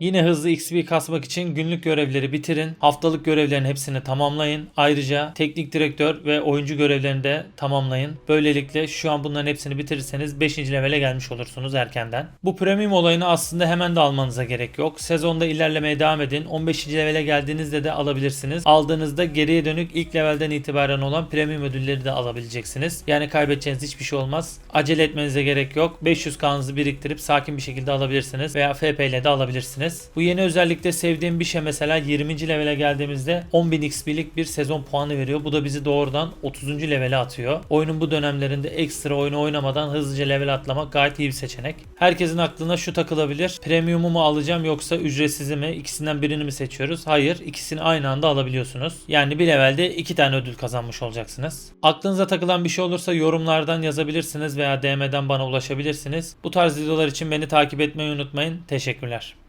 Yine hızlı XP kasmak için günlük görevleri bitirin. Haftalık görevlerin hepsini tamamlayın. Ayrıca teknik direktör ve oyuncu görevlerini de tamamlayın. Böylelikle şu an bunların hepsini bitirirseniz 5. levele gelmiş olursunuz erkenden. Bu premium olayını aslında hemen de almanıza gerek yok. Sezonda ilerlemeye devam edin. 15. levele geldiğinizde de alabilirsiniz. Aldığınızda geriye dönük ilk levelden itibaren olan premium ödülleri de alabileceksiniz. Yani kaybedeceğiniz hiçbir şey olmaz. Acele etmenize gerek yok. 500 kanınızı biriktirip sakin bir şekilde alabilirsiniz veya FP ile de alabilirsiniz. Bu yeni özellikle sevdiğim bir şey mesela 20. levele geldiğimizde 10.000 XP'lik bir sezon puanı veriyor. Bu da bizi doğrudan 30. levele atıyor. Oyunun bu dönemlerinde ekstra oyunu oynamadan hızlıca level atlamak gayet iyi bir seçenek. Herkesin aklına şu takılabilir. Premium'u mu alacağım yoksa ücretsizi mi? İkisinden birini mi seçiyoruz? Hayır, ikisini aynı anda alabiliyorsunuz. Yani bir levelde iki tane ödül kazanmış olacaksınız. Aklınıza takılan bir şey olursa yorumlardan yazabilirsiniz veya DM'den bana ulaşabilirsiniz. Bu tarz videolar için beni takip etmeyi unutmayın. Teşekkürler.